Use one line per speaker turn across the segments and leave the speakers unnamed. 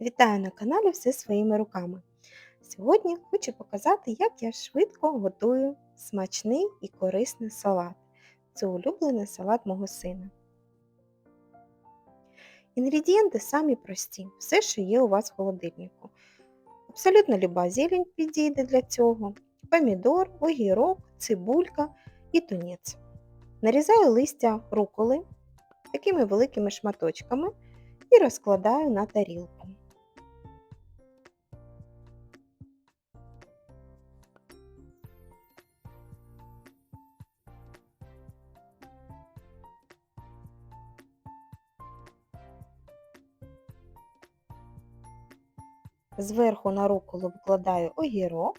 Вітаю на каналі Все своїми руками. Сьогодні хочу показати, як я швидко готую смачний і корисний салат. Це улюблений салат мого сина. Інгредієнти самі прості, все, що є у вас в холодильнику. Абсолютно люба зелень підійде для цього: помідор, огірок, цибулька і тунець. Нарізаю листя руколи такими великими шматочками і розкладаю на тарілку. Зверху на руколу викладаю огірок.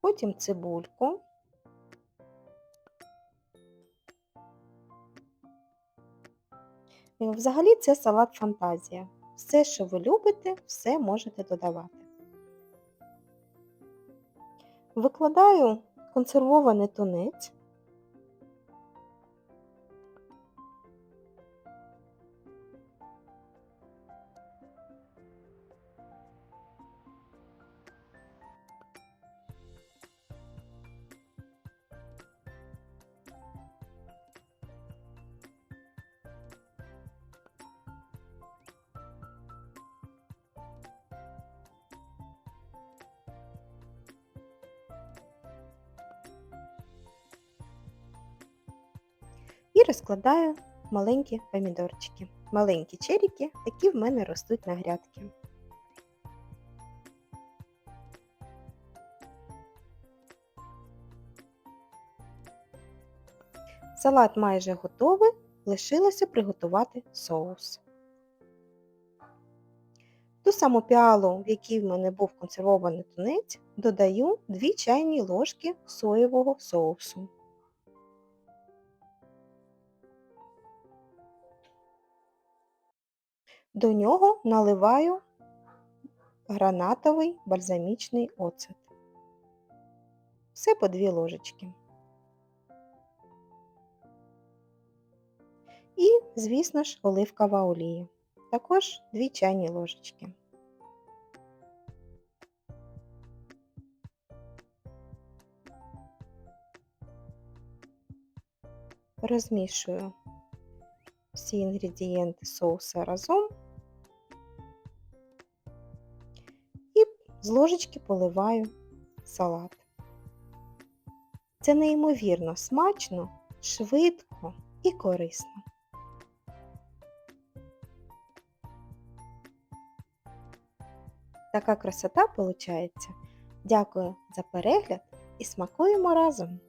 Потім цибульку. І Взагалі це салат фантазія. Все, що ви любите, все можете додавати. Викладаю консервований тунець. Розкладаю маленькі помідорчики. Маленькі черіки, які в мене ростуть на грядки. Салат майже готовий, лишилося приготувати соус. Ту саму піалу, в якій в мене був консервований тунець, додаю 2 чайні ложки соєвого соусу. До нього наливаю гранатовий бальзамічний оцет. Все по 2 ложечки. І, звісно ж, оливкова олія. Також 2 чайні ложечки. Розмішую всі інгредієнти соуса разом з ложечки поливаю салат. Це неймовірно смачно, швидко і корисно. Така красота виходить. Дякую за перегляд і смакуємо разом!